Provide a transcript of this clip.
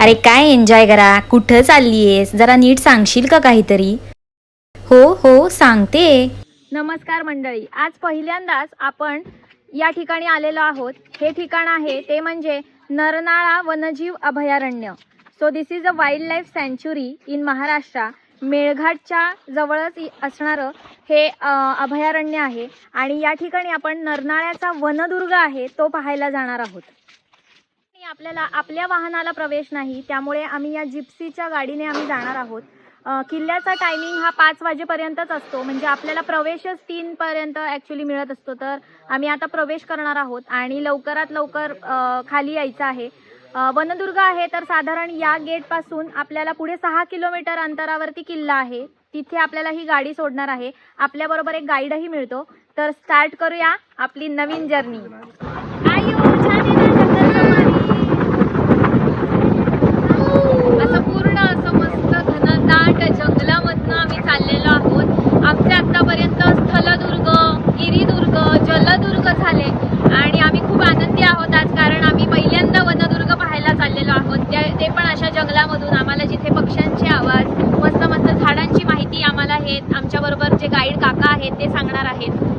अरे काय एन्जॉय करा कुठं चाललीयेस? जरा नीट सांगशील का काहीतरी? हो हो सांगते. नमस्कार मंडळी. आज पहिल्यांदाच आपण या ठिकाणी आलेलो आहोत. हे ठिकाण आहे ते म्हणजे नरनाळा वनजीव अभयारण्य. So this is a wild life सँच्युरी in Maharashtra मेळघाटच्या जवळच असणारं हे अभयारण्य आहे. आणि या ठिकाणी आपण नरनाळ्याचा वनदुर्ग आहे तो पाहायला जाणार आहोत. आपल्याला आपल्या वाहनाला प्रवेश नाही त्यामुळे आम्ही या जिप्सीच्या गाडीने आम्ही जाणार आहोत. किल्ल्याचा टायमिंग हा पाच वाजेपर्यंतच असतो म्हणजे आपल्याला प्रवेशच तीनपर्यंत ॲक्च्युली मिळत असतो. तर आम्ही आता प्रवेश करणार आहोत आणि लवकरात लवकर खाली यायचं आहे. वनदुर्ग आहे तर साधारण या गेटपासून आपल्याला पुढे सहा किलोमीटर अंतरावरती किल्ला आहे. तिथे आपल्याला ही गाडी सोडणार आहे. आपल्याबरोबर एक गाईडही मिळतो. तर स्टार्ट करूया आपली नवीन जर्नी आहेत. आमच्याबरोबर जे गाईड काका आहेत ते सांगणार आहेत.